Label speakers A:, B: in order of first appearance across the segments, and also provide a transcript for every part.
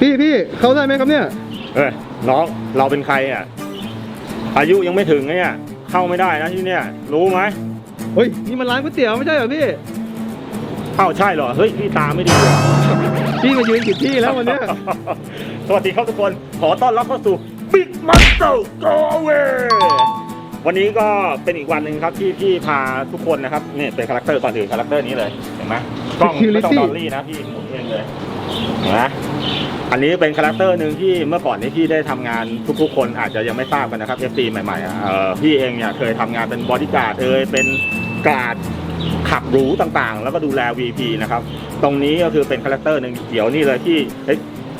A: พี่พี่เข้าได้ไหมครับเนี่ย
B: เอ้ยน้องเราเป็นใครอะ อายุยังไม่ถึงไงเนี่ยเข้าไม่ได้นะที่เนี่ยรู้ไหม
A: เฮ้ยนี่มันร้านก๋วยเตี๋ยวไม่ใช่เหรอพี่
B: เข้าใช่เหรอเฮ้ยพี่ตาไม่ดีเหรอ
A: พี่มายืนผิดที่แล้ววันเนี้ย
B: สวัสดีครับทุกคน ขอต้อนรับเข้าสู่ Big Monster Go Away วันนี้ก็เป็นอีกวันหนึ่งครับที่พี่พาทุกคนนะครับนี่เป็นคาแรคเตอร์ก่อนอื่นคาแรคเตอร์นี้เลยเห็นไหม กล้องไม่ต้องดอลลี่นะพี่หมุนเองเลยนไหมอันนี้เป็นคาแรคเตอร์หนึ่งที่เมื่อก่อนนี้พี่ได้ทำงานทุกๆ คนอาจจะยังไม่ทราบกันนะครับ FC ใหม่ๆอะเออพี่เองเนี่ยเคยทำงานเป็นบอดี้การ์ดเอยเป็นการ์ดขับหรูต่างๆ แล้วก็ดูแล VP นะครับ ตรงนี้ก็คือเป็นคาแรคเตอร์หนึ่งเดี๋ยวนี่เลยที่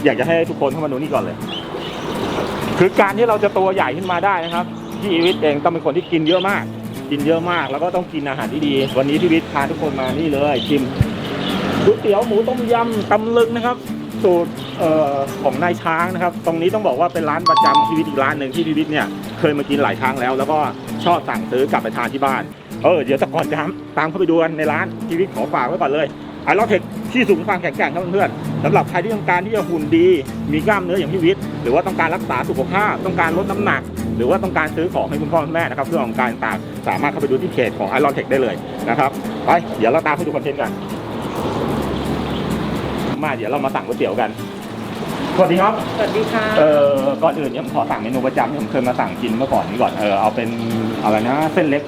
B: อยากจะให้ทุกคนเข้ามาดูนี่ก่อนเลย คือการที่เราจะตัวใหญ่ขึ้นมาได้นะครับพี่อีวิทย์เองต้องเป็นคนที่กินเยอะมาก กินเยอะมากแล้วก็ต้องกินอาหารที่ดี วันนี้พี่วิทย์พาทุกคนมานี่เลยชิม ก๋วยเตี๋ยวหมูต้มยำตำลึงนะครับ สูตรของนายช้างนะครับ ตรงนี้ต้องบอกว่าเป็นร้านประจำของพีวิทอีกร้านหนึ่งที่พีวิทเนี่ยเคยมากินหลายครั้งแล้ว แล้วก็ชอบสั่งซื้อกลับไปทานที่บ้าน เออเดี๋ยวแต่ก่อนจะตามเข้าไปดูกันในร้านพีวิทขอฝากไว้ก่อนเลยไอรอนเทคที่สูงความแข็งแกร่งครับเพื่อนๆสำหรับใครที่ต้องการที่จะหุ่นดี มีกล้ามเนื้ออย่างพี่วิทย์หรือว่าต้องการรักษาสุขภาพ ต้องการลดน้ำหนัก หรือว่าต้องการซื้อของให้คุณพ่อคุณแม่นะครับเรื่อของการต่างสามารถเข้าไปดูที่เพจของไอรอนเทคได้เลยนะครับ ไป เดี๋ยวเราตามไปดูคอนเทนต์กัน มาเดี๋ยวเรามาสั่งก๋วยเตี๋ยวกันสวัสดีครับ
C: สวัสดีค่ะ
B: เอ่อก่อนอื่นเนี่ยผมขอสั่งเมนูประจำที่ผมเคยมาสั่งกินเมื่อก่อนนี้ก่อนเออเอาเป็นอะไรนะเส้นเล็ก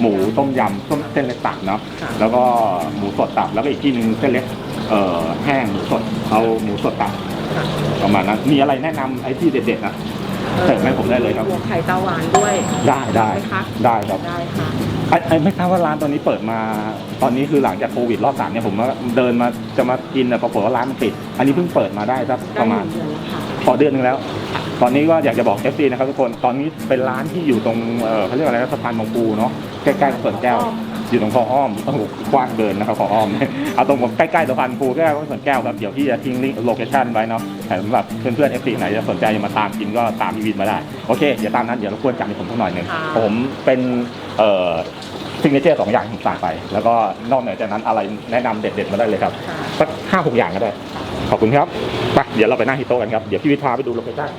B: หมูต้มยำต้มเส้นเล็กตับเนาะ
C: ค่ะ
B: แล้วก็หมูสดตับแล้วก็อีกที่หนึ่งเส้นเล็กเอ่อแห้งหมูสดเอาหมูสดตับ
C: ค่ะ
B: ประมาณนั้นมีอะไรแนะนำไอ้ที่เด็ดๆนะเสิร์ฟให้ผมได้เลยครับ
C: หัวไข่ตาหวานด้วย
B: ได้ได้
C: ไหมคะ
B: ได้ครับ
C: ได้ค่ะ
B: ไอ้ไอ้ไม่ทราบว่าร้านตอนนี้เปิดมา ตอนนี้คือหลังจากโควิดรอบสามเนี่ยผมว่าเดินมาจะมากินแต่ปรากฏว่าร้านมันปิด อันนี้เพิ่งเปิดมาได้สักประมาณ
C: ได้หนึ่งเดือนแล้วค่ะ
B: พอเดือนหนึงแล้ว ตอนนี้ก็อยากจะบอก FC นะครับทุกคน ตอนนี้เป็นร้านที่อยู่ตรงเอ่อเขาเรียกอะไรนะสะพานบางปูเนาะใกล้ๆกับสวนแก้ว อยู่ตรงคออ้อมต้องกว้างเกินนะครับคออ้อมเอาตรงใกล้ๆสะพานปูใกล้ๆกับสวนแก้วครับเดี๋ยวพี่จะทิ้งลิงก์โลเคชั่นไว้เนาะแต่สำหรับเพื่อนๆ FC ไหนจะสนใจจะมาตามกินก็ตามพี่วินมาได้โอเคเดี๋ยวตามนั้นเดี๋ยวเรบกวนจัดให้ผมสักหน่อยหนึ่งผมเป็นเอ่อซิงเกิลเจอร์สองอย่างที่ผมสั่งไป แล้วก็นอกเหนือจากนั้นอะไรแนะนำเด็ดๆมาได้เลยครับสักห้าหกอย่างก็ได้ ขอบคุณครับไปเดี๋ยวเราไปนั่งที่โต๊ะกันครับ เดี๋ยวพี่วิทย์พาไปดูโลเคชั่น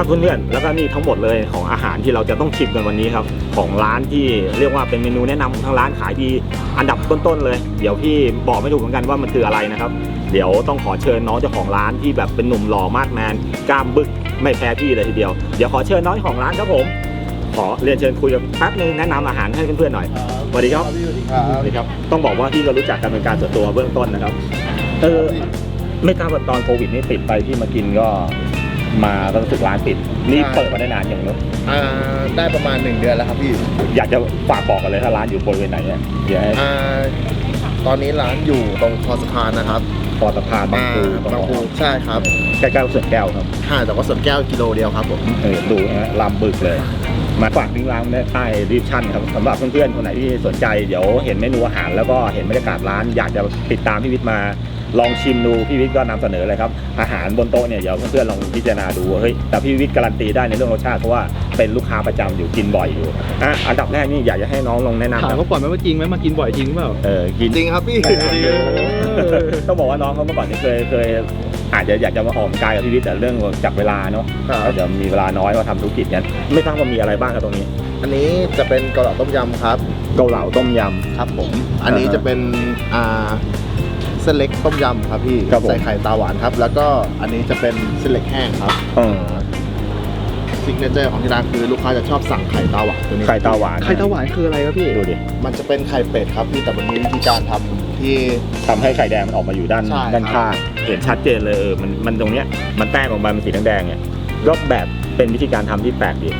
B: ครับเพื่อนๆแล้วก็นี่ทั้งหมดเลยของอาหารที่เราจะต้องชิมกันวันนี้ครับ ของร้านที่เรียกว่าเป็นเมนูแนะนำของทางร้านขายดีอันดับต้นๆเลย เดี๋ยวพี่บอกไม่ถูกเหมือนกันว่ามันคืออะไรนะครับ เดี๋ยวต้องขอเชิญน้องเจ้าของร้านที่แบบเป็นหนุ่มหล่อมาดแมนกล้ามบึกไม่แพ้พี่เลยทีเดียวเดี๋ยวขอเชิญน้องเจ้าของร้านครับผมขอเรียนเชิญคุยกับแป๊บนึงแนะนำอาหารให้เพื่อนๆหน่อยสวัสดีครับ
A: พี่สวัสดีครับ
B: สวัสดีครับ ต้องบอกว่าพี่ก็รู้จักกันเป็นการส่วนตัวเบื้องต้นนะครับ เออไม่ทราบว่าตอนโควิดนี่ปิดไปที่มากินก็ มาก็รู้สึกร้านปิด นี่เปิดมาได้นานอย่างเนอะ
D: อ่าได้ประมาณ1เดือนแล้วครับพี่
B: อยากจะฝากบอกกันเลยถ้าร้านอยู่บริเวณไหนเนี่ยเดี๋ยวให้
D: อ่าตอนนี้ร้านอยู่ตรงคอสะพานนะครับ
B: พอสะพานบางปู
D: อ่บางปูใช่ครับ
B: ใกล้ๆกับสวนแก้วครับ
D: ห่างจากวัดสวนแก้วกิโลเดียวครับผม
B: เออดูนะฮะลำบึกเลย มาฝากลิงก์ร้านได้ใต้รีบชั่นครับสำหรับเพื่อนๆคนไหนที่สนใจเดี๋ยวเห็นเมนูอาหารแล้วก็เห็นบรรยากาศร้าน อยากจะติดตามพี่วิทย์มา ลองชิมดูพี่วิทย์ก็นำเสนอเลยครับอาหารบนโต๊ะเนี่ยเดี๋ยวเพื่อนๆลองพิจารณาดูว่าเฮ้ยแต่พี่วิทย์การันตีได้ในเรื่องรสชาติเพราะว่าเป็นลูกค้าประจำอยู่กินบ่อยอยู่อะอันดับแรกนี่อยากจะให้น้องลองแนะนำ
A: ถาม
B: นะ
A: เขาก่อนไหมว่าจริงไหมมากินบ่อยจริงเปล่า
B: เออกิน
D: จริงครับพี่
B: ต้องบอกว่าน้องเขาเมื่อก่อนเนี่ยเคยเคยอาจจะอยากจะมาออกกำลังกายกับพี่วิทย์แต่เรื่องจากเวลาเนาะ
D: ครับ
B: อาจจะมีเวลาน้อยมาทำธุรกิจกันไม่ทราบว่ามีอะไรบ้างครับตรงนี้
D: อันนี้จะเป็นเกาเหลาต้มยำครับ
B: เกาเหลาต้มย
D: ครับผม อันนี้
B: อ่าฮะ
D: จะเป็นอ่า เส้นเล็กต้มยำครับพี่
B: ครับผม
D: ใส่ไข่ตาหวานครับ แล้วก็อันนี้จะเป็นเส้นเล็กแห้งครับำ
B: เออ
D: ซิกเนเจอร์ของที่ร้านคือลูกค้าจะชอบสั่งไข่ตาหวานตัวนี้
B: ไข่ตาหวาน
A: ไข่ตาหวานคืออะไรครับพี่
B: ดูดิ
D: มันจะเป็นไข่เป็ดครับพี่แต่วันนี้วิธีการทำที่
B: ทำให้ไข่แดงมันออกมาอยู่ด้าน
D: ใช่
B: ด้านข้าง
D: เอ
B: เห็นชัดเจนเลยเออมันมันตรงเนี้ยมันแตกออกมาเป็นสีแดงๆเนี่ยก็แบบเป็นวิธีการทำที่แปลกดี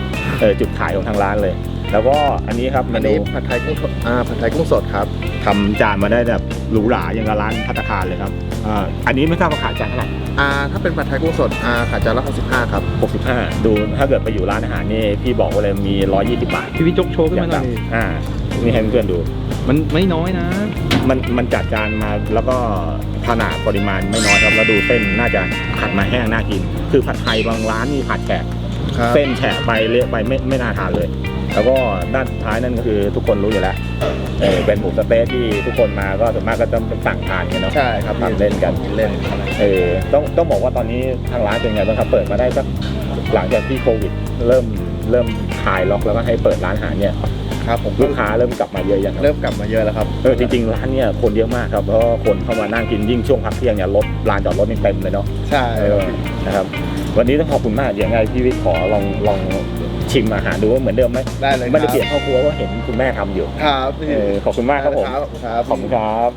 B: เออจุดขายของทางร้านเลย แล้วก็อันนี้ครับเม
D: อัน
B: นู
D: นี้ผัดไทยกุ้งสดอ่าผัดไทยกุ้งสดครับ
B: ทำจานมาได้แบบหรูหราอย่างกับร้านพัตตาคารเลยครับอ่าอันนี้ไม่ทราบว่าขายจานเท่าไหร่
D: อ่า ถ้าเป็นผัดไทยกุ้งสด อ่าขายจานละ65ครับ
B: 65 ดูถ้าเกิดไปอยู่ร้านอาหารนี่พี่บอกว่าเลยมี 120 บาท
A: พี่วิจกโชว์ขึ้นมาหน่อย
B: อ่านี่ให้เพื่อนๆดู
A: มันไม่น้อยนะ
B: มันมันจัดจานมาแล้วก็ขนาดปริมาณไม่น้อยครับแล้วดูเส้นน่าจะผัดมาแห้งน่ากิน คือผัดไทยบางร้านนี่ผัดแฉะ
D: ครับ
B: เส้นแฉะไปเละไปไม่ไม่น่าทานเลย แล้วก็ด้านสุดท้ายนั่นก็คือทุกคนรู้อยู่แล้วเออเป็นหมูสะเต๊ะที่ทุกคนมาก็ส่วนมากก็ต้องสั่งทานกันเนาะ
D: ใช่ครับ
B: ทำเล่นกัน
D: กินเล่น
B: เออต้องต้องบอกว่าตอนนี้ทางร้านเป็นไงบ้างครับเปิดมาได้สักหลังจากที่โควิด เริ่มเริ่มคลายล็อกแล้วก็ให้เปิดร้านอาหารเนี่ย
D: ครับผม
B: ลูกค้าเริ่มกลับมาเยอะยังครับ
D: เริ่มกลับมาเยอะแล้วครับ
B: เออจริงๆร้านเนี่ยคนเยอะมากครับเพราะว่าคนเข้ามานั่งกินยิ่งช่วงพักเที่ยงเนี่ยรถลานจอดรถนี่เต็มเลยเนาะ
D: ใช่
B: เออนะครับ วันนี้ต้องขอบคุณมากอย่างไงพี่วิทย์ขอลองลอง ชิมอาหารดูว่าเหมือนเดิมไหม
D: ได้เลย
B: ไม่ได้เปลี่ยนครอบครัวว่าเห็นคุณแม่ทำอยู่
D: ครับพี่
B: เออขอบคุณมากครับผม
D: ครับ
B: ขอบคุณครับ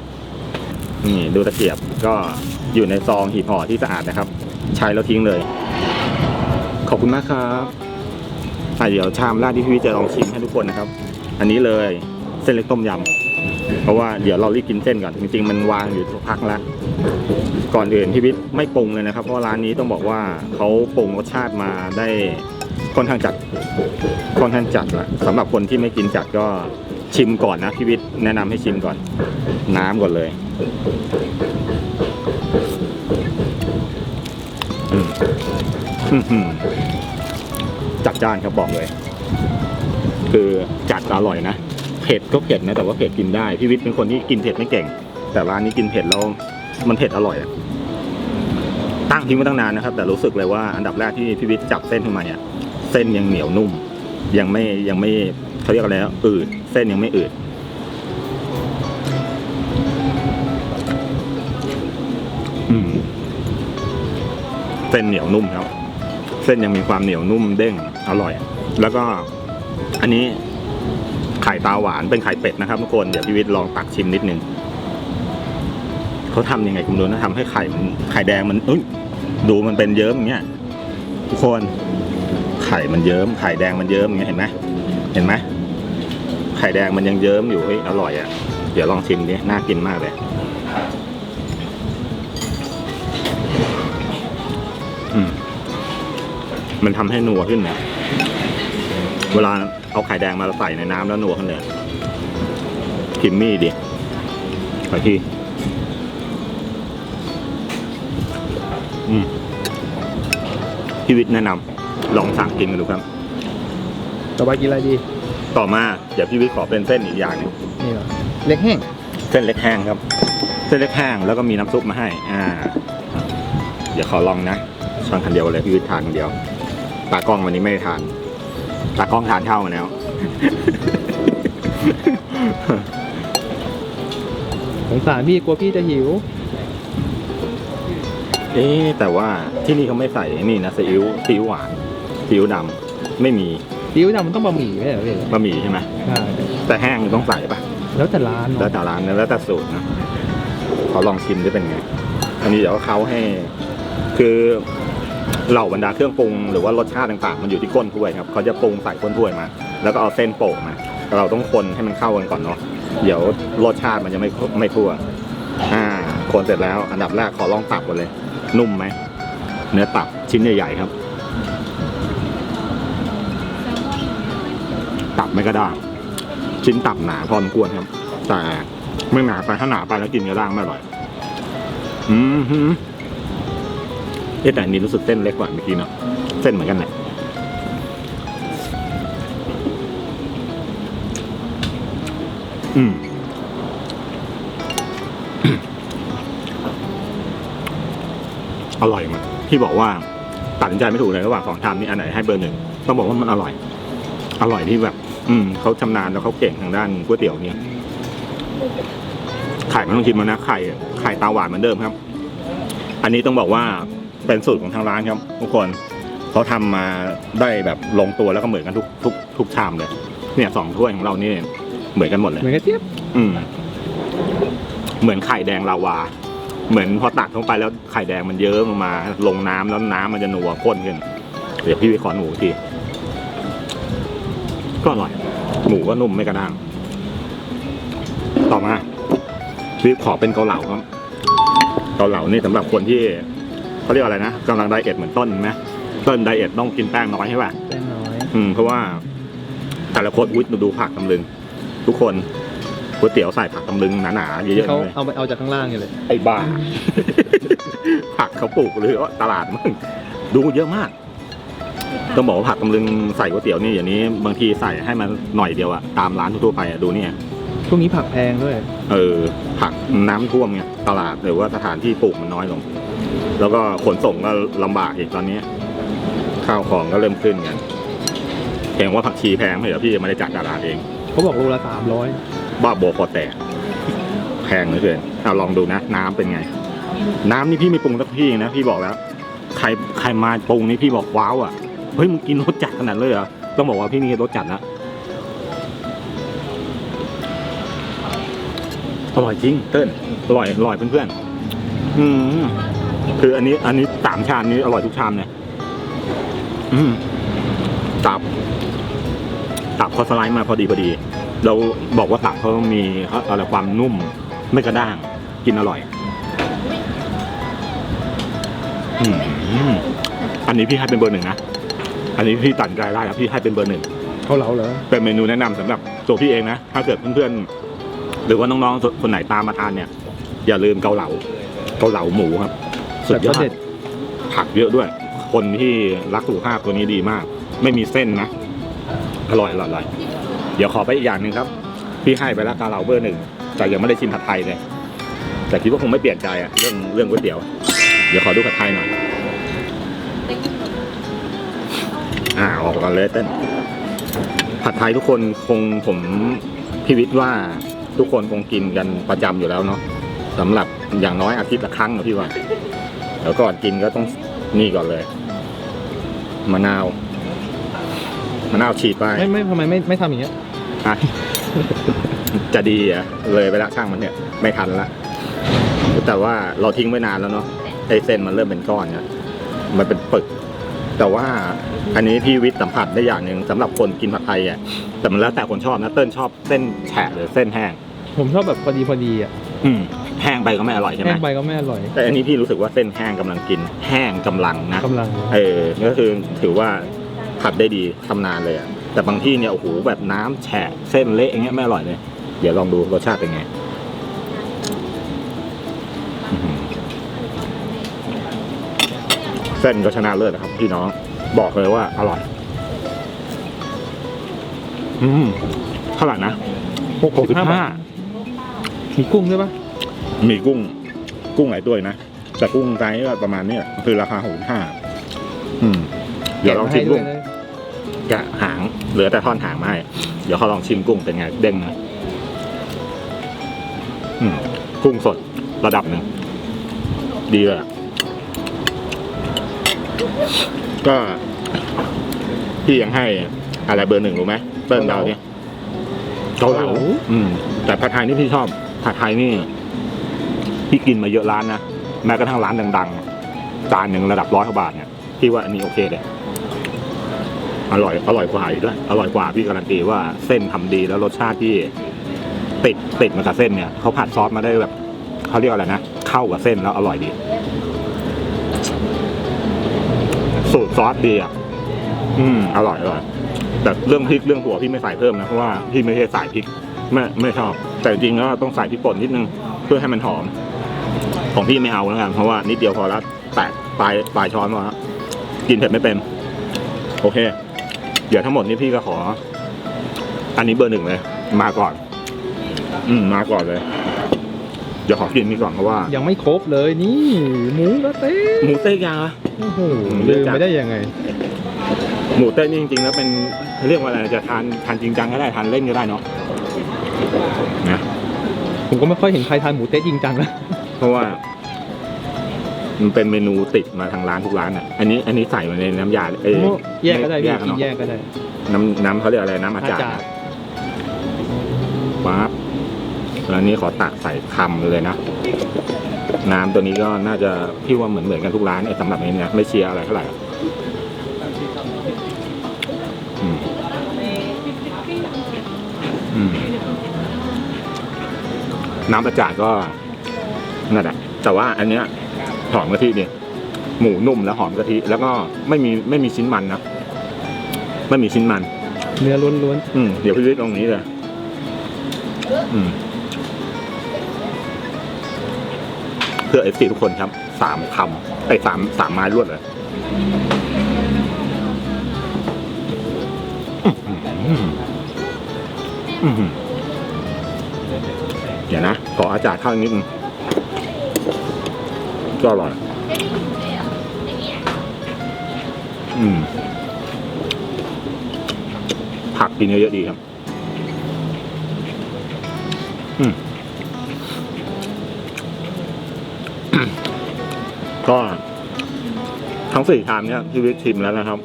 B: นี่ดูตะเกียบก็อยู่ในซองหีบห่อที่สะอาดนะครับ ใช้แล้วทิ้งเลย ขอบคุณมากครับอะเดี๋ยวชามแรกที่พี่วิทย์จะลองชิมให้ทุกคนนะครับ อันนี้เลยเส้นเล็กต้มยำเพราะว่าเดี๋ยวเรารีบกินเส้นก่อนจริงๆมันวางอยู่ทุกพักแล้วก่อนอื่นพี่วิทย์ไม่ปรุงเลยนะครับ เพราะว่าร้านนี้ต้องบอกว่าเขาปรุงรสชาติมาได้ ค่อนข้างจัดค่อนข้างจัดละสำหรับคนที่ไม่กินจัดก็ชิมก่อนนะพี่วิทย์แนะนำให้ชิมก่อน น้ำก่อนเลยจัดจ้านครับบอกเลย คือจัดอร่อยนะเผ็ดก็เผ็ดนะแต่ว่าเผ็ดกินได้พี่วิทย์เป็นคนที่กินเผ็ดไม่เก่ง แต่ร้านนี้กินเผ็ดแล้วมันเผ็ดอร่อยอะตั้งทิ้งมาตั้งนานนะครับ แต่รู้สึกเลยว่าอันดับแรกที่พี่วิทย์จับเส้นขึ้นมาเนี่ย เส้นยังเหนียวนุ่ม ยังไม่ยังไม่เขาเรียกอะไรอืดเส้นยังไม่อืดเส้นเหนียวนุ่มครับ เส้นยังมีความเหนียวนุ่มเด้งอร่อย แล้วก็อันนี้ไข่ตาหวานเป็นไข่เป็ดนะครับทุกคนเดี๋ยวพี่วิทย์ลองตักชิมนิดนึงเขาทำยังไงคุณดูนะทำให้ไข่มันไข่แดงมันเอ้ยดูมันเป็นเยิ้มอย่างเงี้ยทุกคน ไข่มันเยิ้มไข่แดงมันเยิ้มอย่างเงี้ยเห็นไหมเห็นไหมไข่แดงมันยังเยิ้มอยู่เฮ้ยอร่อยอะเดี๋ยวลองชิมดิน่ากินมากเลยอืมมันทำให้นัวขึ้นนะเวลาเอาไข่แดงมาใส่ในน้ำแล้วนัวขึ้นเลยพิมมี่ดิไปที่อืมพี่วิทแนะนำ ลองสั่งกินกันดูครับ
A: ต่อไปกินอะไรดี
B: ต่อมาเดี๋ยวพี่วิทย์ขอเป็นเส้นอีกอย่างหนึง
A: นี่เหรอ
D: เล็กแห้ง
B: เส้นเล็กแห้งครับ เส้นเล็กแห้งแล้วก็มีน้ำซุปมาให้ อ่า เดี๋ยวขอลองนะช้อนคันเดียวเลยพี่วิทย์ทานคนเดียว ตากล้องวันนี้ไม่ได้ทาน ตากล้องทานข้าวมาแล้ว
A: สงสารพี่กลัวพี่จะหิว
B: เอ๊ะแต่ว่าที่นี่เขาไม่ใส่นี่นะซีอิ๊วซีอิ๊วหวาน ซีอิ๊วดำไม่มี
A: ซีอิ๊วดำมันต้องบะหมี่ไม่ใช่เหรอพี่
B: บะหมี่ใช่ไหม
A: ใช่
B: แต่แห้งต้องใส่ปะ
A: แล้วแต่ร้าน
B: แล้วแต่ร้านนะแล้วแต่สูตรนะขอลองชิมได้เป็นไง อันนี้เดี๋ยวเขาให้ คือเหล่าบรรดาเครื่องปรุงหรือว่ารสชาติต่างๆ มันอยู่ที่ก้นถ้วยครับเขาจะปรุงใส่ก้นถ้วยมา แล้วก็เอาเส้นโปะมาเราต้องคนให้มันเข้ากันก่อนเนาะเดี๋ยวรสชาติมันจะไม่ไม่ทั่ว อ่า คนเสร็จแล้วอันดับแรกขอลองตับก่อนเลย นุ่มไหมเนื้อตับชิ้นใหญ่ๆครับ ตับไม่กระด้างชิ้นตับหนาพอสมควรครับ แต่ไม่หนาไปถ้าหนาไปแล้วกินกระด้างไม่อร่อย อืมฮึเอ๊ะแต่อันนี้รู้สึกเส้นเล็กกว่าเมื่อกี้เนาะเส้นเหมือนกันแหละอืมอร่อยมากที่บอกว่าตัดสินใจไม่ถูกเลยระหว่างสองชามนี้อันไหนให้เบอร์หนึ่งต้องบอกว่ามันอร่อย อร่อยที่แบบ อืมเขาชำนาญแล้วเขาเก่งทางด้านก๋วยเตี๋ยวเนี่ยไข่ไม่ต้องชิมแล้วนะไข่ไข่ตาหวานเหมือนเดิมครับ อันนี้ต้องบอกว่าเป็นสูตรของทางร้านครับ ทุกคนเขาทำมาได้แบบลงตัวแล้วก็เหมือนกันทุกทุกทุกชามเลย เนี่ยสองถ้วยของเรานี่เหมือนกันหมดเลย
A: เหมือนกระเจี๊ยบ
B: อืม เหมือนไข่แดงลาวา เหมือนพอตักลงไปแล้วไข่แดงมันเยิ้มลงมา ลงน้ำแล้วน้ำมันจะนัวข้นขึ้นเดี๋ยวพี่วิเคราะห์หมูอีกที ก็อร่อย หมูก็นุ่มไม่กระด้าง ต่อมาพี่ขอเป็นเกาเหลาครับ เกาเหลานี่สำหรับคนที่เขาเรียกอะไรนะกำลังไดเอทเหมือนต้นไหมต้นไดเอทต้องกินแป้งน้อยใช่ป่ะ
A: แป้งน้อย
B: อืมเพราะว่าแต่ละคนอุ้ยดูผักตำลึง ทุกคนก๋วยเตี๋ยวใส่ผักตำลึงหนาๆเย
A: ที่
B: อะ
A: เขา
B: ๆเลย
A: เอาไปเอาจากข้างล่างเนี่ยเลย
B: ไอ้บ้า ผักเขาปลูกหรือว่าตลาดมึงดูเยอะมาก ต้องบอกว่าผักตำลึงใส่ก๋วยเตี๋ยวนี่อย่างนี้บางทีใส่ให้มันหน่อยเดียวอะตามร้านทั่วๆไปอะดูเนี่ย
A: ช่วงนี้ผักแพงด้วย
B: เออ ผักน้ำท่วมไงตลาดหรือว่าสถานที่ปลูกมันน้อยลง แล้วก็ขนส่งก็ลำบากอีกตอนนี้ ข้าวของก็เริ่มขึ้นกันเห็นว่าผักชีแพงไม่เหรอพี่ไม่ได้จัดตลาดเอง
A: เขาบอกโลละสามร้อย
B: บ้าโบคอแตกแพงเหลือเกินเอาลองดูนะ น้ำเป็นไง น้ำนี่พี่ไม่ปรุงสักพี่นะพี่บอกแล้ว ใครใครมาปรุงนี่พี่บอกว้าวอะ เฮ้ยมึงกินรสจัดขนาดเลยเหรอต้องบอกว่าพี่นี่รสจัดนะอร่อยจริงเติ้ลอร่อยอร่อยเพื่อนๆอืมคืออันนี้อันนี้สามชามนี้อร่อยทุกชามเลยอืมตับ ตับเขาสไลด์มาพอดีพอดี เราบอกว่าตับเขามีอะไรความนุ่มไม่กระด้าง กินอร่อย อืมอันนี้พี่ให้เป็นเบอร์หนึ่งนะ อันนี้พี่ตัดใจได้แล้วพี่ให้เป็นเบอร์หนึ่ง
A: เขาเหลาเหรอ
B: เป็นเมนูแนะนำสำหรับตัวพี่เองนะ ถ้าเกิดเพื่อนๆหรือว่าน้องๆคนไหนตามมาทานเนี่ย อย่าลืมเกาเหลาเกาเหลาหมูครับ สุดยอ
A: แต่ก็
B: ด
A: เด็ด
B: ผักเยอะด้วย คนที่รักสุขภาพตัวนี้ดีมาก ไม่มีเส้นนะ อร่อยอร่อยอร่อยเดี๋ยวขอไปอีกอย่างหนึ่งครับ พี่ให้ไปแล้วเกาเหลาเบอร์หนึ่งแต่ยังไม่ได้ชิมผัดไทยเลย แต่คิดว่าคงไม่เปลี่ยนใจอะเรื่องเรื่องก๋วยเตี๋ยว เดี๋ยวขอดูผัดไทยหน่อย อ่าออกก่อนเลยเต้น ผัดไทยทุกคนคงผมพิวิทย์ว่าทุกคนคงกินกันประจำอยู่แล้วเนาะสำหรับอย่างน้อยอาทิตย์ละครั้งนะพี่ว่าแล้วก่อนกินก็ต้องนี่ก่อนเลยมะนาวมะนาวฉีดไป
A: ไม่ไม่ทำไมไม่ไม่ทำอย่างเงี้ย
B: อะจะดีอะเลยไปละช่างมันเนี่ยไม่ทันละแต่ว่าเราทิ้งไว้นานแล้วเนาะไอเส้นมันเริ่มเป็นก้อนเนี่ยมันเป็นปึก แต่ว่าอันนี้พี่วิทย์สัมผัสได้อย่างหนึ่งสำหรับคนกินผัดไทยอะแต่มันแล้วแต่คนชอบนะเติ้ลชอบเส้นแฉะหรือเส้นแห้ง
A: ผมชอบแบบพอดีพอดีอะ
B: อืมแห้งไปก็ไม่อร่อยใช่ไห
A: แห้
B: ม
A: งไปก็ไม่อร่อย
B: แต่อันนี้พี่รู้สึกว่าเส้นแห้งกำลังกิน แห้งกำลังนะ
A: กำลัง
B: เออ ก็คือถือว่าผัดได้ดีทำนานเลยอะแต่บางที่เนี่ยโอ้โหแบบน้ำแฉะเส้นเละอย่างเงี้ยไม่อร่อยเลย เดี๋ยวลองดูรสชาติเป็นไง เส้นก็ชนะเลิศนะครับ พี่น้องบอกเลยว่าอร่อย อืมเท่าไหร่นะ
A: หกสิบห้ามีกุ้งด้วยปะ
B: มีกุ้ง กุ้งหลายตัวอยู่นะแต่กุ้งไซส์ก็ประมาณเนี้ยคือราคาหกห้าอืม เดี๋ยวลองชิมกุ้ง
A: แกะาให้ด้วยนะ
B: แกะหางเหลือแต่ท่อนหางมาให้เดี๋ยวเขาลองชิมกุ้งเป็นไงเด้งไหมอืมกุ้งสดระดับหนึ่งดีเลยอะ ก็พี่ยังให้อะไรเบอร์หนึ่งรู้ไหมเติ้ลเดาเนี่ยเกาเหลาอืม แต่ผัดไทยนี่พี่ชอบผัดไทยนี่พี่กินมาเยอะร้านนะแม้กระทั่งร้านดังๆจานหนึ่งระดับร้อยกว่าบาทเนี่ยพี่ว่าอันนี้โอเคเลยอร่อยอร่อยกว่าอีกด้วยอร่อยกว่าพี่การันตีว่าเส้นทำดีแล้วรสชาติที่ติดติดมากับเส้นเนี่ยเขาผัดซอสมาได้แบบเขาเรียกอะไรนะเข้ากับเส้นแล้วอร่อยดี สูตรซอสดีอะ อืม อร่อยอร่อยแต่เรื่องพริกเรื่องหัวพี่ไม่ใส่เพิ่มนะ เพราะว่าพี่ไม่ใช่สายพริก ไม่ไม่ชอบ แต่จริงๆแล้วต้องใส่พริกป่นนิดนึง เพื่อให้มันหอม ของพี่ไม่เอาแล้วกันเพราะว่านิดเดียวพอแล้วแตะปลายปลายช้อนมาแล้วกินเผ็ดไม่เป็น โอเค เดี๋ยวทั้งหมดนี้พี่ก็ขอ อันนี้เบอร์หนึ่งเลย มาก่อน อืม มาก่อนเลยเดี๋ยวขอกินนี่ก่อนเพราะว่า
A: ยังไม่ครบเลยนี่ หมูกระเต้
B: หมูเต้ยางอะ
A: โอ้โห
B: เลื
A: ลื
B: อก
A: ม
B: จัด
A: ไม่ได้ยังไง
B: หมูเต้ยนี่จริงๆแล้วเป็นเรียกว่าอะไรจะทานทานจริงจังก็ได้ทานเล่นก็ได้เนาะนะ
A: ผมก็ไม่ค่อยเห็นใครทานหมูเต๊ะจริงจังนะ
B: เพราะว่า มันเป็นเมนูติดมาทางร้านทุกร้านอะอันนี้อันนี้ใส่มาในน้ำยาเอ้ย
A: แยกก็ได้
B: แย
A: พี่
B: กกัน
A: กิน
B: เนาะ
A: แยกก็ได้
B: น้ำน้ำเขาเรียกอะไรน้ำอาจาร
A: อาจารย์
B: ปั๊บแล้วนี้ขอตักใส่คำเลยนะ น้ำตัวนี้ก็น่าจะพี่ว่าเหมือนเหมือนกันทุกร้านไอ้สำหรับนี้เนี่ยไม่เชียร์อะไรเท่าไหร่อืมอืมน้ำประจาดก็นั่นแหละแต่ว่าอันเนี้ยหอมกะทิเนี่ยหมูนุ่มแล้วหอมกะทิแล้วก็ไม่มีไม่มีชิ้นมันนะไม่มีชิ้นมัน
A: เนื้อล้วน
B: อืมเดี๋ยวพี่วิทย์ตรงนี้เลยอืม พื่อเอฟซีทุกคนครับสามคำไอ้สามสามไม้รวดเลยเดี๋ยวนะขออาจารย์ข้าวนิดนึงก็อร่อยอืมผักกินเยอะๆดีครับ อืม ก็ทั้งสี่ชามเนี้ยพี่วิทย์ชิมแล้วนะครับ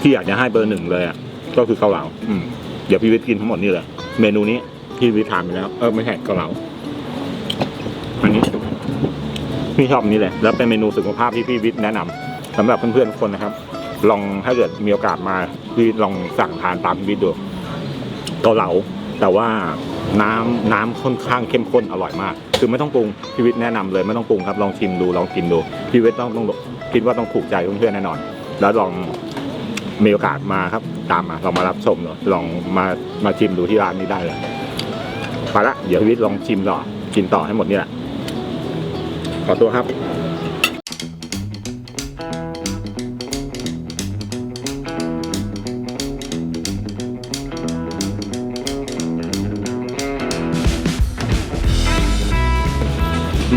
B: ที่อยากจะให้เบอร์หนึ่งเลยอะก็คือเกาเหลาอืมเดี๋ยวพี่วิทย์กินทั้งหมดนี่เลยเมนูนี้พี่วิทย์ทานไปแล้ว เออไม่ใช่เกาเหลาอันนี้พี่ชอบอันนี้เลยแล้วเป็นเมนูสุขภาพที่พี่วิทย์แนะนำสำหรับเพื่อนๆทุกคนนะครับ ลองถ้าเกิดมีโอกาสมาพี่วิทย์ลองสั่งทานตามพี่วิทย์ดูเกาเหลาแต่ว่า น้ำน้ำค่อนข้างเข้มข้นอร่อยมาก คือไม่ต้องปรุงพีวิทย์แนะนำเลยไม่ต้องปรุงครับลองชิมดูลองกินดูพีวิทย์ต้องต้องคิดว่าต้องถูกใจเพื่อนๆแน่นอน แล้วลองมีโอกาสมาครับ ตามมาลองมารับชมดูลองมามาชิมดูที่ร้านนี้ได้เลยไปละเดี๋ยวพีวิทย์ลองชิมต่อกินต่อให้หมดนี่แหละขอตัวครับ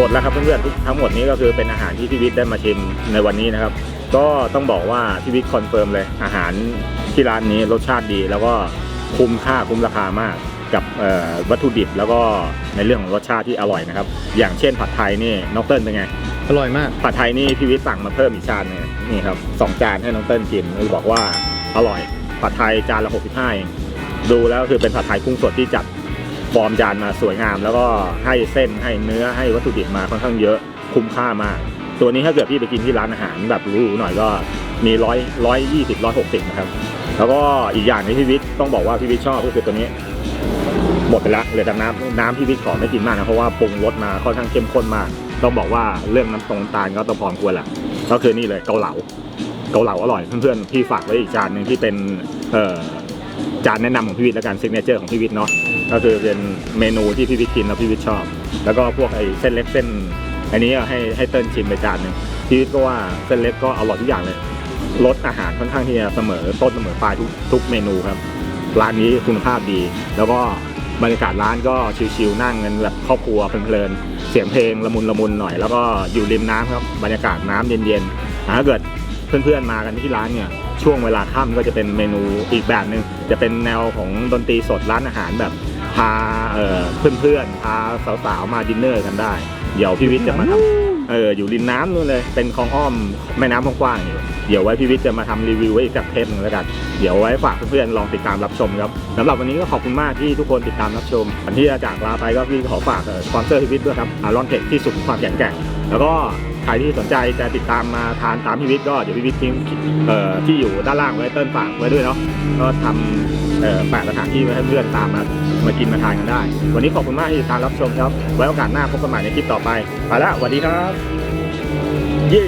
B: มดแล้วครับเพื่อนๆทุกทั้งหมดนี้ก็คือเป็นอาหารที่พี่วิทย์ได้มาชิมในวันนี้นะครับ ก็ต้องบอกว่าพี่วิทย์คอนเฟิร์มเลยอาหารที่ร้านนี้รสชาติดี แล้วก็คุ้มค่าคุ้มราคามากกับเอ่อวัตถุดิบแล้วก็ในเรื่องของรสชาติที่อร่อยนะครับ อย่างเช่นผัดไทยนี่น้องเติ้ลเป็นไง
A: ๆอร่อยมาก
B: ผัดไทยนี่พี่วิทย์สั่งมาเพิ่มอีกจานหนึงนี่ครับสองจานให้น้องเติ้ลกินคือบอกว่าอร่อย ผัดไทยจานละ65เองดูแล้วคือเป็นผัดไทยกุ้งสดที่จัด ฟอร์มจานมาสวยงาม แล้วก็ให้เส้นให้เนื้อให้วัตถุดิบมาค่อนข้างเยอะคุ้มค่ามาก ตัวนี้ถ้าเกิดพี่ไปกินที่ร้านอาหารแบบรูๆหน่อยก็มีร้อยร้อยยี่สิบร้อยหกสิบนะครับ แล้วก็อีกอย่างที่พี่วิทย์ต้องบอกว่าพี่วิทย์ชอบก็คือตัวนี้หมดไปล้วเหลือแต่น้ำน้ำพี่วิทย์ขอไม่กินมากนะเพราะว่าปรุงรสมาค่อนข้างเข้มข้นมาก ต้องบอกว่าเรื่องน้ำตรงตาลก็ต้องพอควรแหละก็คือนี่เลยเกาเหลาเกาเหลาอร่อยเพื่อนๆพี่ฝากไว้อีกจานหนึ่งที่เป็นเอ่อ จานแนะนำของพี่วิทย์และการซิกเนเจอร์ของพี่วิทย์เนาะก็คือเป็นเมนูที่พี่วิทย์กินแล้วพี่วิทย์ชอบ แล้วก็พวกไอ้เส้นเล็กเส้น อันนี้ให้ให้เติ้ลชิมไปจานหนึ่งพี่วิทย์ก็ว่าเส้นเล็กก็อร่อยทุกอย่างเลยรสอาหารค่อนข้างที่จะเสมอต้นเสมอปลายทุกทุกเมนูครับร้านนี้คุณภาพดี แล้วก็บรรยากาศร้านก็ชิลๆนั่งกันแบบครอบครัวเพลินๆเสียงเพลงละมุนละมุนหน่อย แล้วก็อยู่ริมน้ำครับบรรยากาศน้ำเย็นๆถ้าเกิด เพื่อนๆมากันที่ร้านเนี่ยช่วงเวลาค่ำก็จะเป็นเมนูอีกแบบหนึ่งจะเป็นแนวของดนตรีสดร้านอาหารแบบพาเอ่อเพื่อนๆพาสาวๆมาดินเนอร์กันได้ เดี๋ยวพี่วิทย์จะมาทำเอออยู่ริมน้ำนู่นเลย เป็นคลองอ้อมแม่น้ำกว้างๆอยู่เดี๋ยวไว้พี่วิทย์จะมาทำรีวิวไว้อีกสักเทปหนึ่งแล้วกัน เดี๋ยวไว้ฝากเพื่อนๆลองติดตามรับชมครับสำหรับวันนี้ก็ขอบคุณมากที่ทุกคนติดตามรับชมก่อนที่จะจากลาไปก็พี่ขอฝากสปอนเซอร์พี่วิทย์ด้วยครับอารอนเทคที่สุดความแข็งแกร่งแล้วก็ ใครที่สนใจจะติดตามมาทานตามพี่วิทย์ก็เดี๋ยวพี่วิทย์ทิ้งที่อยู่ด้านล่างไว้เติ้ลฝากไว้ด้วยเนาะก็ทำแปะสถานที่ไว้ให้เพื่อนตามมามากินมาทานกันได้ วันนี้ขอบคุณมากที่ติดตามรับชมครับ ไว้โอกาสหน้าพบกันใหม่ในคลิปต่อไปไปแล้วสวัสดีครับ เย้